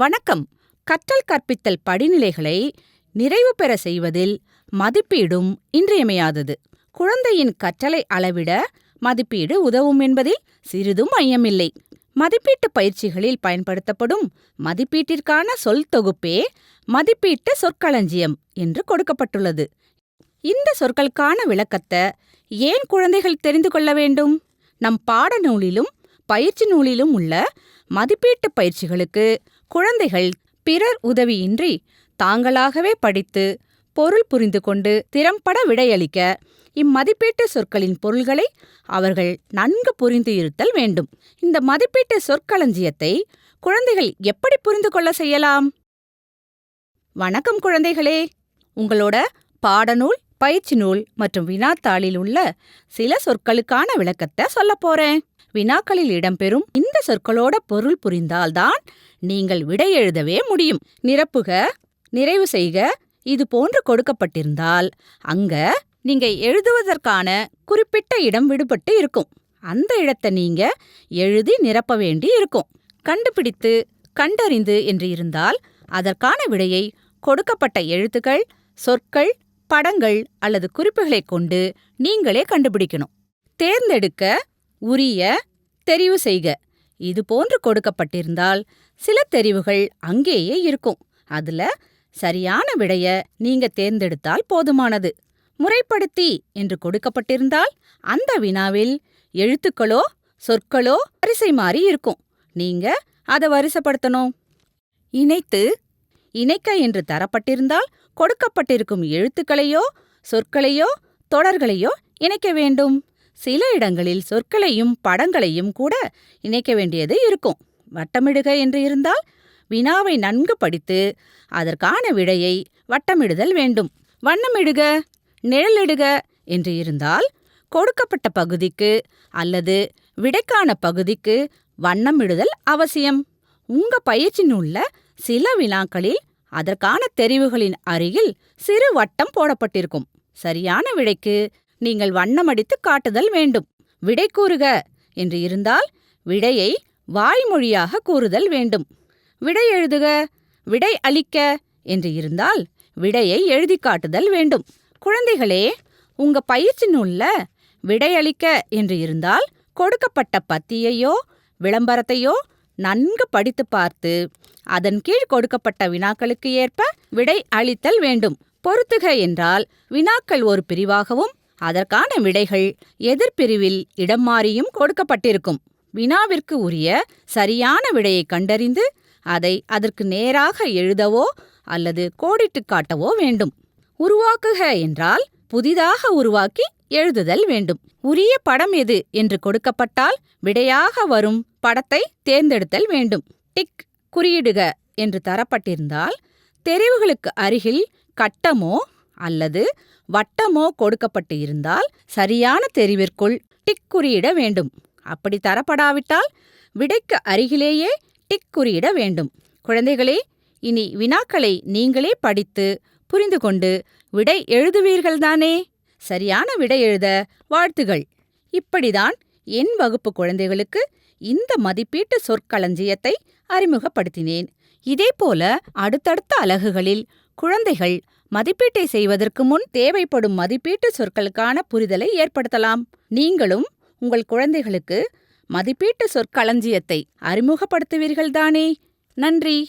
வணக்கம். கற்றல் கற்பித்தல் படிநிலைகளை நிறைவு பெற செய்வதில் மதிப்பீடும் இன்றியமையாதது. குழந்தையின் கற்றலை அளவிட மதிப்பீடு உதவும் என்பதில் சிறிதும் ஐயமில்லை. மதிப்பீட்டு பயிற்சிகளில் பயன்படுத்தப்படும் மதிப்பீட்டிற்கான சொல் தொகுப்பே மதிப்பீட்டு சொற்களஞ்சியம் என்று கொடுக்கப்பட்டுள்ளது. இந்த சொற்களுக்கான விளக்கத்தை ஏன் குழந்தைகள் தெரிந்து கொள்ள வேண்டும்? நம் பாடநூலிலும் பயிற்சி நூலிலும் உள்ள மதிப்பீட்டு பயிற்சிகளுக்கு குழந்தைகள் பிறர் உதவியின்றி தாங்களாகவே படித்து பொருள் புரிந்து கொண்டு திறம்பட விடையளிக்க இம்மதிப்பீட்டு சொற்களின் பொருள்களை அவர்கள் நன்கு புரிந்து இருத்தல் வேண்டும். இந்த மதிப்பீட்டு சொற்களஞ்சியத்தை குழந்தைகள் எப்படி புரிந்து கொள்ள செய்யலாம்? வணக்கம் குழந்தைகளே. உங்களோட பாடநூல் பயிற்சி நூல் மற்றும் வினாத்தாளில் உள்ள சில சொற்களுக்கான விளக்கத்தை சொல்லப் போறேன். வினாக்களில் இடம்பெறும் இந்த சொற்களோட பொருள் புரிந்தால்தான் நீங்கள் விடை எழுதவே முடியும். நிரப்புக நிறைவு செய்க இது போன்று கொடுக்கப்பட்டிருந்தால் அங்க நீங்க எழுதுவதற்கான குறிப்பிட்ட இடம் விடுபட்டு இருக்கும். அந்த இடத்தை நீங்க எழுதி நிரப்ப வேண்டி இருக்கும். கண்டுபிடித்து கண்டறிந்து என்று இருந்தால் அதற்கான விடையை கொடுக்கப்பட்ட எழுத்துக்கள் சொற்கள் படங்கள் அல்லது குறிப்புகளைக் கொண்டு நீங்களே கண்டுபிடிக்கணும். தேர்ந்தெடுக்க உரிய தெரிவு செய்க. இது போன்று கொடுக்கப்பட்டிருந்தால் சில தெரிவுகள் அங்கேயே இருக்கும். அதுல சரியான விடைய நீங்க தேர்ந்தெடுத்தால் போதுமானது. முறைப்படுத்தி என்று கொடுக்கப்பட்டிருந்தால் அந்த வினாவில் எழுத்துக்களோ சொற்களோ வரிசை மாறி இருக்கும். நீங்க அதை வரிசைப்படுத்தணும். இணைத்து இணைக்க என்று தரப்பட்டிருந்தால் கொடுக்கப்பட்டிருக்கும் எழுத்துக்களையோ சொற்களையோ தொடர்களையோ இணைக்க வேண்டும். சில இடங்களில் சொற்களையும் படங்களையும் கூட இணைக்க வேண்டியது இருக்கும். வட்டமிடுக என்று இருந்தால் வினாவை நன்கு படித்து அதற்கான விடையை வட்டமிடுதல் வேண்டும். வண்ணமிடுக நிழலிடுக என்று இருந்தால் கொடுக்கப்பட்ட பகுதிக்கு அல்லது விடைக்கான பகுதிக்கு வண்ணமிடுதல் அவசியம். உங்க பயிற்சி நூல்ல சில வினாக்களில் அதற்கான தெரிவுகளின் அருகில் சிறு வட்டம் போடப்பட்டிருக்கும். சரியான விடைக்கு நீங்கள் வண்ணமடித்து காட்டுதல் வேண்டும். விடை கூறுக. என்று இருந்தால் விடையை வாய்மொழியாக கூறுதல் வேண்டும். விடை எழுதுக. விடை அளிக்க. என்று இருந்தால் விடையை எழுதி காட்டுதல் வேண்டும். குழந்தைகளே உங்க பயிற்சி நூல்ல விடையளிக்க என்று இருந்தால் கொடுக்கப்பட்ட பத்தியையோ விளம்பரத்தையோ நன்கு படித்து பார்த்து அதன் கீழ் கொடுக்கப்பட்ட வினாக்களுக்கு ஏற்ப விடை அளித்தல் வேண்டும். பொருத்துக என்றால் வினாக்கள் ஒரு பிரிவாகவும் அதற்கான விடைகள் எதிர்பிரிவில் இடம் மாறியும் கொடுக்கப்பட்டிருக்கும். வினாவிற்கு உரிய சரியான விடையை கண்டறிந்து அதை அதற்கு நேராக எழுதவோ அல்லது கோடிட்டு காட்டவோ வேண்டும். உருவாக்குக என்றால் புதிதாக உருவாக்கி எழுதுதல் வேண்டும். உரிய படம் எது என்று கொடுக்கப்பட்டால் விடையாக வரும் படத்தை தேர்ந்தெடுத்தல் வேண்டும். டிக் குறியிடுக என்று தரப்பட்டிருந்தால் தெரிவுகளுக்கு அருகில் கட்டமோ அல்லது வட்டமோ கொடுக்கப்பட்டு இருந்தால் சரியான தெரிவிற்குள் டிக் குறியிட வேண்டும். அப்படி தரப்படாவிட்டால் விடைக்கு அருகிலேயே டிக் குறியிட வேண்டும். குழந்தைகளே இனி வினாக்களை நீங்களே படித்து புரிந்து கொண்டு விடை எழுதுவீர்கள்தானே? சரியான விடை எழுத வாழ்த்துகள். இப்படிதான் என் வகுப்பு குழந்தைகளுக்கு இந்த மதிப்பீட்டு சொற்களஞ்சியத்தை அறிமுகப்படுத்தினேன். இதேபோல அடுத்தடுத்த அலகுகளில் குழந்தைகள் மதிப்பீட்டை செய்வதற்கு முன் தேவைப்படும் மதிப்பீட்டு சொற்களுக்கான புரிதலை ஏற்படுத்தலாம். நீங்களும் உங்கள் குழந்தைகளுக்கு மதிப்பீட்டு சொற்களஞ்சியத்தை அறிமுகப்படுத்துவீர்கள்தானே. நன்றி.